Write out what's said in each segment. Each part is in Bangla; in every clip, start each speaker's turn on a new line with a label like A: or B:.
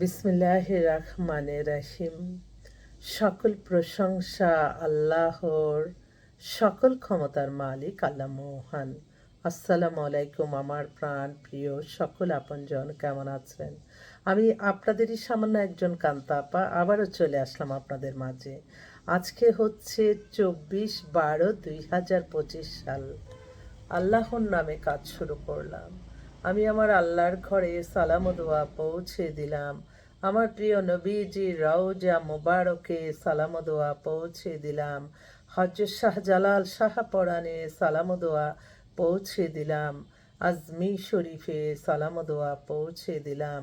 A: বিসমিল্লাহ রহমান রাহিম সকল প্রশংসা আল্লাহর, সকল ক্ষমতার মালিক আল্লাহ মোহান। আসসালামু আলাইকুম আমার প্রাণ প্রিয় সকল আপনজন, কেমন আছেন? আমি আপনাদেরই সামান্য একজন কান্তাপা, আবারও চলে আসলাম আপনাদের মাঝে। আজকে হচ্ছে চব্বিশ বারো দুই হাজার পঁচিশ সাল। আল্লাহর নামে কাজ শুরু করলাম। আমি আমার আল্লাহর ঘরে সালাম দোয়া পৌঁছে দিলাম। আমার প্রিয় নবীজি রওজা মোবারকে সালাম দোয়া পৌঁছে দিলাম। হজরত শাহজালাল শাহ পরাণে সালাম দোয়া পৌঁছে দিলাম। আজমি শরীফে সালাম দোয়া পৌঁছে দিলাম।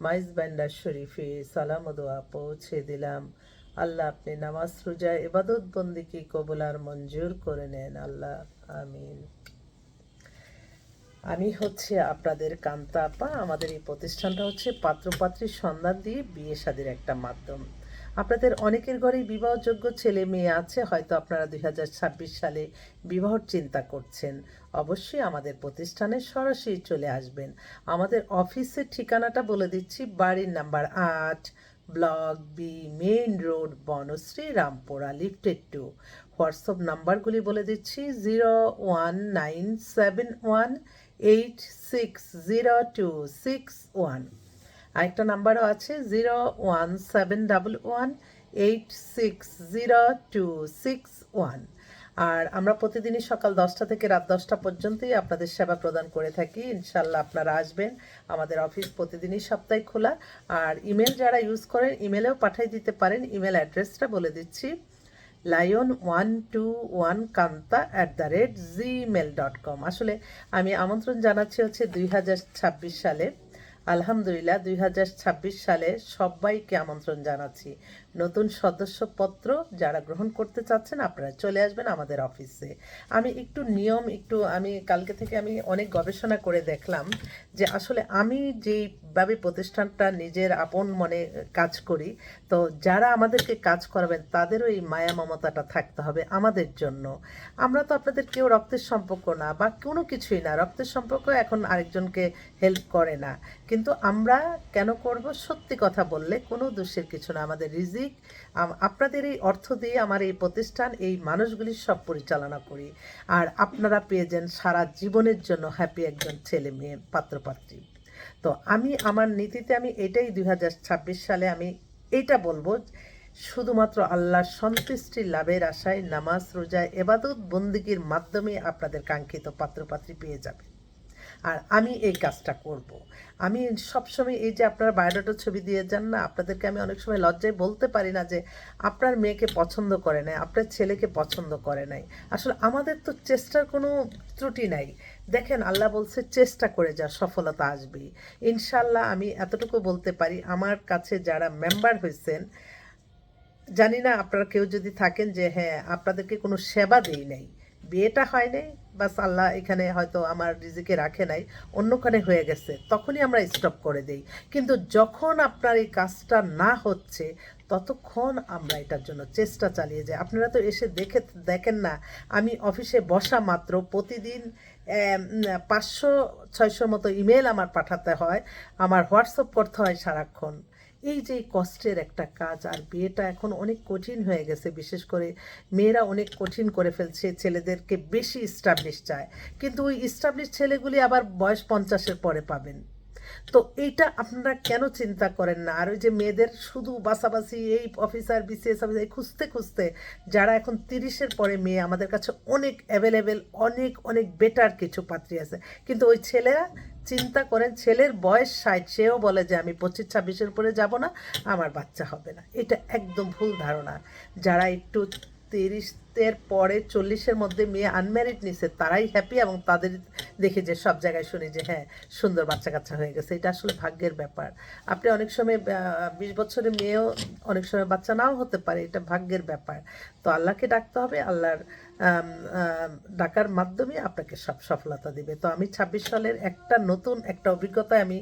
A: মাইজ ব্যান্ডার শরীফে সালাম দোয়া পৌঁছে দিলাম। আল্লাহ আপনি নামাজ রোজা এবাদত বন্দিকে কবুলার মঞ্জুর করে নেন। আল্লাহ আমিন। আমি হচ্ছে আপনাদের কান্তা আপা। আমাদের এই প্রতিষ্ঠানটা হচ্ছে পাত্রপাত্রীর সন্ধান দিয়ে বিয়ে শাদির একটা মাধ্যম। আপনাদের অনেকের ঘরেই বিবাহযোগ্য ছেলে মেয়ে আছে, হয়তো আপনারা দুই হাজার ছাব্বিশ সালে বিবাহর চিন্তা করছেন। অবশ্যই আমাদের প্রতিষ্ঠানে সরাসরি চলে আসবেন। আমাদের অফিসের ঠিকানাটা বলে দিচ্ছি, বাড়ির নাম্বার আট, block B main road, Banasree, Rampura lifted টু হোয়াটসঅ্যাপ নাম্বারগুলি বলে দিচ্ছি, zero one nine seven one eight six zero two six one আরেকটা নাম্বারও আছে zero one seven double one eight six zero two six one আর আমরা প্রতিদিনই সকাল দশটা থেকে রাত দশটা পর্যন্তই আপনাদের সেবা প্রদান করে থাকি। ইনশাল্লাহ আপনারা আসবেন। আমাদের অফিস প্রতিদিনই সপ্তাহে খোলা। আর ইমেল যারা ইউজ করেন, ইমেলেও পাঠিয়ে দিতে পারেন। ইমেল অ্যাড্রেসটা বলে দিচ্ছি। Lion one two one Kanta at the rate Gmail dot com আসলে আমি আমন্ত্রণ জানাচ্ছি হচ্ছে দুই হাজার ছাব্বিশ সালে। আলহামদুলিল্লাহ, দুই হাজার ছাব্বিশ সালে সবাইকে আমন্ত্রণ জানাচ্ছি। নতুন সদস্যপত্র যারা গ্রহণ করতে চাচ্ছেন, আপনারা চলে আসবেন আমাদের অফিসে। আমি একটু নিয়ম, একটু আমি কালকে থেকে আমি অনেক গবেষণা করে দেখলাম যে আসলে আমি যেইভাবে প্রতিষ্ঠানটা নিজের আপন মনে কাজ করি, তো যারা আমাদেরকে কাজ করাবেন, তাদেরও এই মায়া মমতাটা থাকতে হবে আমাদের জন্য। আমরা তো আপনাদের কেউ রক্তের সম্পর্ক না বা কোনো কিছুই না, রক্তের সম্পর্ক এখন আরেকজনকে হেল্প করে না। কিন্তু আমরা কেন করব? সত্যি কথা বললে কোনো দোষের কিছু না, আমাদের রিজিক আপনাদের এই অর্থ দিয়ে আমার এই প্রতিষ্ঠান, এই মানুষগুলি সব পরিচালনা করি। আর আপনারা পেয়ে যান সারা জীবনের জন্য হ্যাপি একজন ছেলে মেয়ে, পাত্রপাত্রী। তো আমি, আমার নীতিতে আমি এটাই দুই হাজার ছাব্বিশ সালে আমি এটা বলব, শুধুমাত্র আল্লাহর সন্তুষ্টি লাভের আশায় নামাজ রোজা এবাদত, বন্দিগির মাধ্যমে আপনাদের কাঙ্ক্ষিত পাত্রপাত্রী পেয়ে যাবে আর আমি এই কাজটা করব। আমি সবসময় এই যে আপনারা বায়োডাটার ছবি দিয়ে যান না, আপনাদেরকে আমি অনেক সময় লজ্জায় বলতে পারি না যে আপনার মেয়েকে পছন্দ করে নাই, আপনার ছেলেকে পছন্দ করে নাই। আসলে আমাদের তো চেষ্টার কোনো ত্রুটি নাই। দেখেন, আল্লাহ বলছে চেষ্টা করে যা, সফলতা আসবেই। ইনশাল্লাহ আমি এতটুকু বলতে পারি, আমার কাছে যারা মেম্বার হয়েছেন, জানি না আপনারা কেউ যদি থাকেন যে হ্যাঁ আপনাদেরকে কোনো সেবা দেই নাই। বিয়েটা হয় নাই বাস আল্লাহ এখানে হয়তো আমার রিজিকে রাখে নাই, অন্যখানে হয়ে গেছে, তখনই আমরা স্টপ করে দেই। কিন্তু যখন আপনার এই কাজটা না হচ্ছে, ততক্ষণ আমরা এটার জন্য চেষ্টা চালিয়ে যাই। আপনারা তো এসে দেখে, দেখেন না, আমি অফিসে বসা মাত্র প্রতিদিন পাঁচশো ছয়শোর মতো ইমেল আমার পাঠাতে হয়, আমার হোয়াটসঅ্যাপ করতে হয় সারাক্ষণ। এই যে কষ্টের একটা কাজ, আর বিয়েটা এখন অনেক কঠিন হয়ে গেছে। বিশেষ করে মেয়েরা অনেক কঠিন করে ফেলছে, ছেলেদেরকে বেশি স্টাবলিশ চায়। কিন্তু ওই স্টাবলিশ ছেলেগুলি আবার বয়স পঞ্চাশের পরে পাবেন। তো এইটা আপনারা কেন চিন্তা করেন না? আর ওই যে মেয়েদের শুধু বাসাবাসি, এই অফিসার বিসিএস অফিসার এই খুঁজতে খুঁজতে যারা এখন তিরিশের পরে মেয়ে, আমাদের কাছে অনেক অ্যাভেলেবেল অনেক অনেক বেটার কিছু পাত্রী আছে। কিন্তু ওই ছেলেরা চিন্তা করেন, ছেলের বয়স ষাট, সেও বলে যে আমি পঁচিশ, ছাব্বিশের পরে যাব না, আমার বাচ্চা হবে না। এটা একদম ভুল ধারণা। যারা একটু তিরিশের পরে চল্লিশের মধ্যে মেয়ে আনম্যারিড নিছে, তারাই হ্যাপি এবং তাদের দেখে যে সব জায়গায় শুনি যে হ্যাঁ সুন্দর বাচ্চা কাচ্চা হয়ে গেছে। এটা আসলে ভাগ্যের ব্যাপার। আপনি অনেক সময় বিশ বছরের মেয়েও অনেক সময় বাচ্চা নাও হতে পারে, এটা ভাগ্যের ব্যাপার। তো আল্লাহকে ডাকতে হবে, আল্লাহর ডাকার মাধ্যমে আপনাকে সব সফলতা দিবে। তো আমি ছাব্বিশ সালের একটা নতুন একটা অভিজ্ঞতা আমি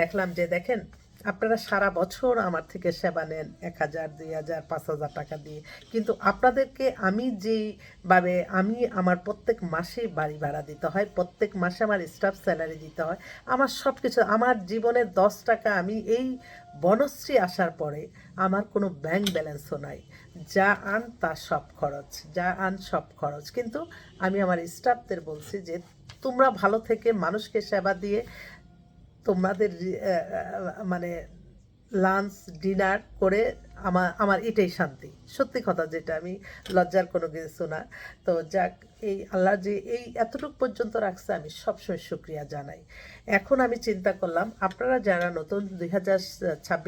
A: দেখলাম যে দেখেন আপনারা সারা বছর আমার থেকে সেবা নেন এক হাজার, দুই হাজার, পাঁচ হাজার টাকা দিয়ে। কিন্তু আপনাদেরকে আমি যেইভাবে আমি আমার প্রত্যেক মাসে বাড়ি ভাড়া দিতে হয়, প্রত্যেক মাসে আমার স্টাফ স্যালারি দিতে হয়, আমার সব কিছু আমার জীবনের দশ টাকা আমি এই বনশ্রী আসার পরে আমার কোনো ব্যাংক ব্যালেন্সও নাই। যা আন তা সব খরচ, যা আন সব খরচ। কিন্তু আমি আমার স্টাফদের বলছি যে, তোমরা ভালো থেকে মানুষকে সেবা দিয়ে তোমাদের মানে লাঞ্চ ডিনার করে আমার আমার এটাই শান্তি। সত্যি কথা যেটা, আমি লজ্জার কোনো কিছু না। তো যাক, এই আল্লাহ যে এই এতটুকু পর্যন্ত রাখছে, আমি সবসময় শুক্রিয়া জানাই। এখন আমি চিন্তা করলাম, আপনারা যারা নতুন দুই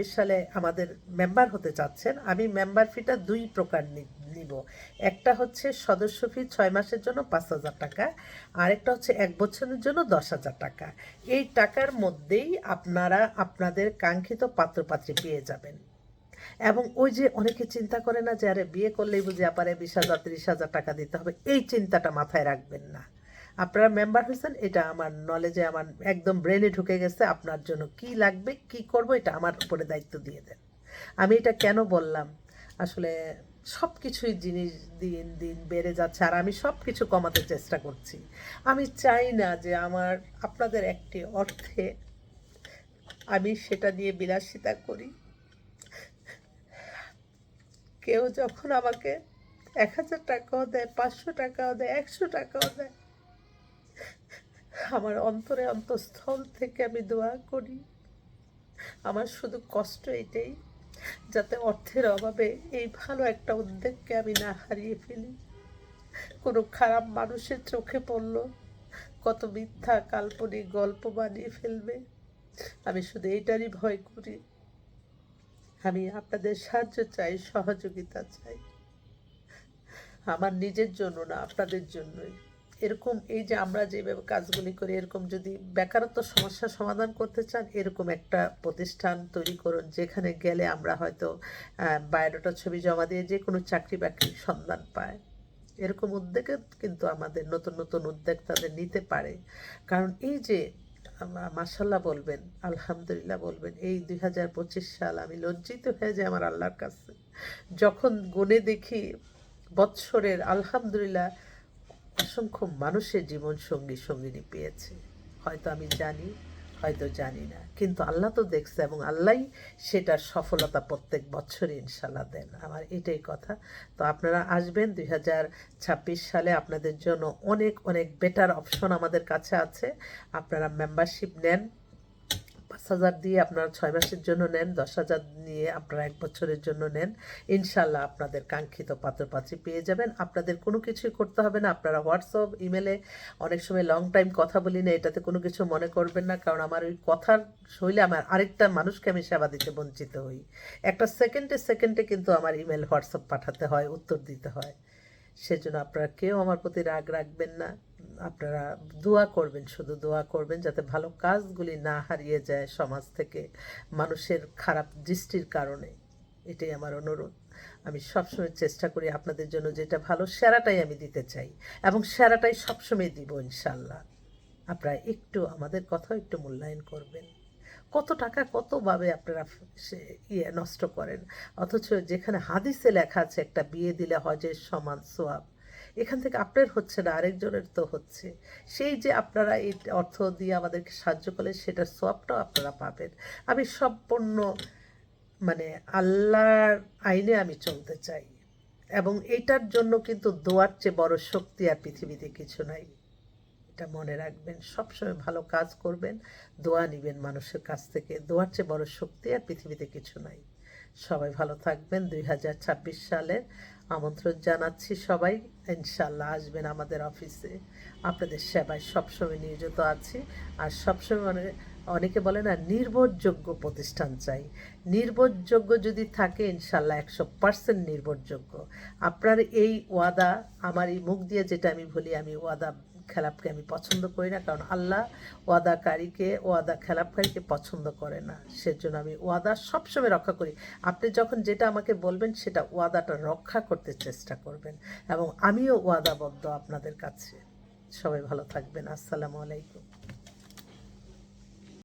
A: সালে আমাদের মেম্বার হতে চাচ্ছেন, আমি মেম্বার ফিটা দুই প্রকার নি- নিব একটা হচ্ছে সদস্য ফি ছয় মাসের জন্য পাঁচ হাজার টাকা, আরেকটা হচ্ছে এক বছরের জন্য দশ হাজার টাকা। এই টাকার মধ্যেই আপনারা আপনাদের কাঙ্ক্ষিত পাত্রপাত্রী পেয়ে যাবেন। এবং ওই যে অনেকে চিন্তা করে না যে, আরে, বিয়ে করলেই বুঝি আপারে বিশ হাজার, তিরিশ হাজার টাকা দিতে হবে? এই চিন্তাটা মাথায় রাখবেন না। আপনারা মেম্বার হয়েছেন, এটা আমার নলেজে আমার একদম ব্রেনে ঢুকে গেছে, আপনার জন্য কি লাগবে, কি করব, এটা আমার উপরে দায়িত্ব দিয়ে দেন। আমি এটা কেন বললাম? আসলে সব কিছুই জিনিস দিন দিন বেড়ে যাচ্ছে আর আমি সব কিছু কমাতে চেষ্টা করছি। আমি চাই না যে আমার, আপনাদের একটি অর্থে আমি সেটা নিয়ে বিলাসিতা করি। কেউ যখন আমাকে এক হাজার টাকাও দেয়, পাঁচশো টাকাও দেয়, একশো টাকাও দেয়, আমার অন্তরে অন্তঃস্থল থেকে আমি দোয়া করি। আমার শুধু কষ্ট এটাই। যাতে অর্থের অভাবে এই ভালো একটা উদ্যোগকে আমি না হারিয়ে ফেলি। কোনো খারাপ মানুষের চোখে পড়ল, কত মিথ্যা কাল্পনিক গল্প বানিয়ে ফেলবে। আমি শুধু এইটারই ভয় করি। আমি আপনাদের সাহায্য চাই, সহযোগিতা চাই। আমার নিজের জন্য না, আপনাদের জন্যই। এরকম এই যে আমরা যেভাবে কাজগুলি করি, এরকম যদি বেকারত্ব সমস্যা সমাধান করতে চান, এরকম একটা প্রতিষ্ঠান তৈরি করুন, যেখানে গেলে আমরা হয়তো বায়োডাটা ছবি জমা দিয়ে যে কোনো চাকরি বাকরির সন্ধান পায়। এরকম উদ্যোগে কিন্তু আমাদের নতুন নতুন উদ্যোগ তাদের নিতে পারে। কারণ এই যে মাসাল্লাহ বলবেন, আলহামদুলিল্লাহ বলবেন, এই দুই হাজার পঁচিশ সাল আমি লজ্জিত হয়ে যাই আমার আল্লাহর কাছে। যখন গুনে দেখি বৎসরের আলহামদুলিল্লাহ অসংখ্য মানুষের জীবন সঙ্গী সঙ্গিনী পেয়েছে। হয়তো আমি জানি, হয়তো জানি না। কিন্তু আল্লাহ তো দেখছে এবং আল্লাহই সেটার সফলতা প্রত্যেক বছরই ইনশাল্লাহ দেন। আমার এটাই কথা। তো আপনারা আসবেন দুই হাজার ছাব্বিশ সালে। আপনাদের জন্য অনেক অনেক বেটার অপশন আমাদের কাছে আছে। আপনারা মেম্বারশিপ নেন। পাঁচ হাজার দিয়ে আপনারা ছয় মাসের জন্য নেন, দশ হাজার নিয়ে আপনারা এক বছরের জন্য নেন। ইনশাল্লাহ আপনাদের কাঙ্ক্ষিত পাত্রপাত্রী পেয়ে যাবেন। আপনাদের কোনো কিছুই করতে হবে না। আপনারা হোয়াটসঅ্যাপ, ইমেলে অনেক সময় লং টাইম কথা বলি না, এটাতে কোনো কিছু মনে করবেন না। কারণ আমার ওই কথার শৈলে আমার আরেকটা মানুষকে আমি সেবা দিতে বঞ্চিত হই। একটা সেকেন্ডে সেকেন্ডে কিন্তু আমার ইমেল, হোয়াটসঅ্যাপ পাঠাতে হয়, উত্তর দিতে হয়। সেজন্য আপনারা কেউ আমার প্রতি রাগ রাখবেন না। আপনারা দোয়া করবেন, শুধু দোয়া করবেন যাতে ভালো কাজগুলি না হারিয়ে যায় সমাজ থেকে, মানুষের খারাপ দৃষ্টির কারণে। এটাই আমার অনুরোধ। আমি সবসময় চেষ্টা করি আপনাদের জন্য যেটা ভালো, সেরাটাই আমি দিতে চাই। এবং সেরাটাই সবসময় দিব ইনশাল্লাহ। আপনারা একটু আমাদের কথা একটু মূল্যায়ন করবেন। কত টাকা কতভাবে আপনারা সে ইয়ে নষ্ট করেন। অথচ যেখানে হাদিসে লেখা আছে, একটা বিয়ে দিলে হজের সমান সোয়াব। এখান থেকে আপনার হচ্ছে না, আরেকজনের তো হচ্ছে। সেই যে আপনারা এই অর্থ দিয়ে আমাদেরকে সাহায্য করলেন, সেটার সোয়াবটাও আপনারা পাবেন। আমি সম্পূর্ণ মানে আল্লাহর আইনে আমি চলতে চাই। এবং এটার জন্য কিন্তু দোয়ার চেয়ে বড় শক্তি আর পৃথিবীতে কিছু নাই। এটা মনে রাখবেন, সবসময় ভালো কাজ করবেন, দোয়া নিবেন মানুষের কাছ থেকে। দোয়ার চেয়ে বড় শক্তি আর পৃথিবীতে কিছু নাই। সবাই ভালো থাকবেন। দুই হাজার ছাব্বিশ সালের আমন্ত্রণ জানাচ্ছি সবাই। ইনশাল্লাহ আসবেন আমাদের অফিসে। আপনাদের সেবায় সবসময় নিয়োজিত আছি। আর সবসময় মানে অনেকে বলে না, নির্ভরযোগ্য প্রতিষ্ঠান চাই। নির্ভরযোগ্য যদি থাকে ইনশাল্লাহ একশো পার্সেন্ট নির্ভরযোগ্য। আপনার এই ওয়াদা, আমার এই মুখ দিয়ে যেটা আমি বলি, আমি ওয়াদা খেলাপকে আমি পছন্দ করি না, কারণ আল্লাহ ওয়াদাকারীকে, ওয়াদা খেলাপকারীকে পছন্দ করে না। সেজন্য আমি ওয়াদা সবসময় রক্ষা করি। আপনি যখন যেটা আমাকে বলবেন, সেটা ওয়াদাটা রক্ষা করতে চেষ্টা করবেন এবং আমিও ওয়াদাবদ্ধ আপনাদের কাছে। সবাই ভালো থাকবেন। আসসালামু আলাইকুম।